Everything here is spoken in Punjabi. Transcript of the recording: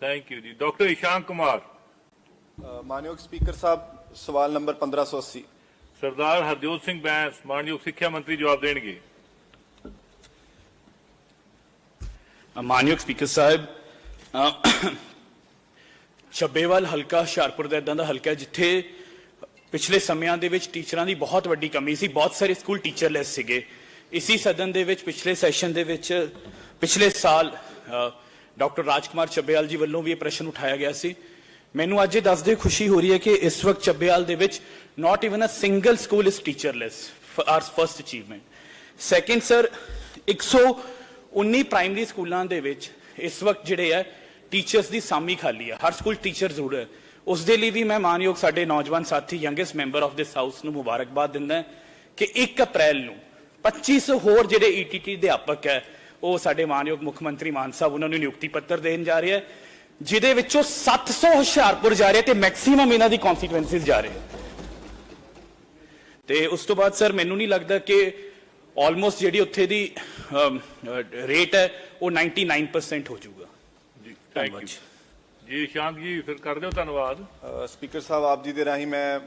Thank you ji doctor Ishank Kumar ਮਾਨਯੋਗ ਸਪੀਕਰ ਸਾਹਿਬ ਸਵਾਲ ਨੰਬਰ 1580 ਸਰਦਾਰ ਹਰਜੋਤ ਸਿੰਘ ਬੈਂਸ ਮਾਨਯੋਗ ਸਿੱਖਿਆ ਮੰਤਰੀ ਜਵਾਬ ਦੇਣਗੇ ਮਾਨਯੋਗ ਸਪੀਕਰ ਸਾਹਿਬ ਅ, ਚੱਬੇਵਾਲ ਹਲਕਾ ਹੁਸ਼ਿਆਰਪੁਰ ਦਾ ਇਦਾਂ ਦਾ ਹਲਕਾ ਜਿੱਥੇ ਪਿਛਲੇ ਸਮਿਆਂ ਦੇ ਵਿੱਚ ਟੀਚਰਾਂ ਦੀ ਬਹੁਤ ਵੱਡੀ ਕਮੀ ਸੀ ਬਹੁਤ ਸਾਰੇ ਸਕੂਲ ਟੀਚਰਲੈਸ ਸੀਗੇ। ਇਸੀ ਸਦਨ ਦੇ ਵਿੱਚ ਪਿਛਲੇ ਸੈਸ਼ਨ ਦੇ ਵਿੱਚ ਪਿਛਲੇ ਸਾਲ ਡਾਕਟਰ ਰਾਜਕੁਮਾਰ ਚੱਬੇਵਾਲ ਜੀ ਵੱਲੋਂ ਵੀ ਇਹ ਪ੍ਰਸ਼ਨ ਉਠਾਇਆ ਗਿਆ ਸੀ। ਮੈਨੂੰ ਅੱਜ ਇਹ ਦੱਸਦੇ ਖੁਸ਼ੀ ਹੋ ਰਹੀ ਹੈ ਕਿ ਇਸ ਵਕਤ ਚੱਬੇਵਾਲ ਦੇ ਵਿੱਚ not even a single school is teacherless are first achievement second sir 119 primary ਸਕੂਲਾਂ ਦੇ ਵਿੱਚ ਇਸ ਵਕਤ ਜਿਹੜੇ ਹੈ ਟੀਚਰਸ ਦੀ ਸਾਮੀ ਖਾਲੀ ਹੈ। ਹਰ ਸਕੂਲ ਟੀਚਰ ਜ਼ਰੂਰ ਹੈ। ਉਸ ਦੇ ਲਈ ਵੀ ਮੈਂ ਮਾਨਯੋਗ ਸਾਡੇ ਨੌਜਵਾਨ ਸਾਥੀ youngest member of this house ਨੂੰ ਮੁਬਾਰਕਬਾਦ ਦਿੰਦਾ ਕਿ 1 ਅਪ੍ਰੈਲ ਨੂੰ 2500 ਹੋਰ ਜਿਹੜੇ ਈਟੀਟੀ ਅਧਿਆਪਕ ਹੈ ਉਹ ਸਾਡੇ ਮਾਨਯੋਗ ਮੁੱਖ ਮੰਤਰੀ ਮਾਨ ਸਾਹਿਬ ਉਹਨਾਂ ਨੂੰ ਨਿਯੁਕਤੀ ਪੱਤਰ ਦੇਣ ਜਾ ਰਹੇ ਹੈ ਜਿਹਦੇ ਵਿੱਚੋਂ 700 ਹੁਸ਼ਿਆਰਪੁਰ ਜਾ ਰਹੇ ਤੇ ਮੈਕਸਿਮਮ ਇਹਨਾਂ ਦੀ ਕਨਸਟੀਟੂਐਂਸੀਜ਼ ਜਾ ਰਹੇ ਤੇ ਉਸ ਤੋਂ ਬਾਅਦ ਸਰ ਮੈਨੂੰ ਨਹੀਂ ਲੱਗਦਾ ਕਿ ਆਲਮੋਸਟ ਜਿਹੜੀ ਉੱਥੇ ਦੀ ਰੇਟ ਹੈ ਉਹ 99% ਹੋ ਜਾਊਗਾ। ਜੀ ਥੈਂਕ ਯੂ ਜੀ। ਇਸ਼ਾਂਕ ਜੀ ਫਿਰ ਕਰ ਦਿਓ ਧੰਨਵਾਦ। ਸਪੀਕਰ ਸਾਹਿਬ ਆਪ ਜੀ ਦੇ ਰਾਹੀਂ ਮੈਂ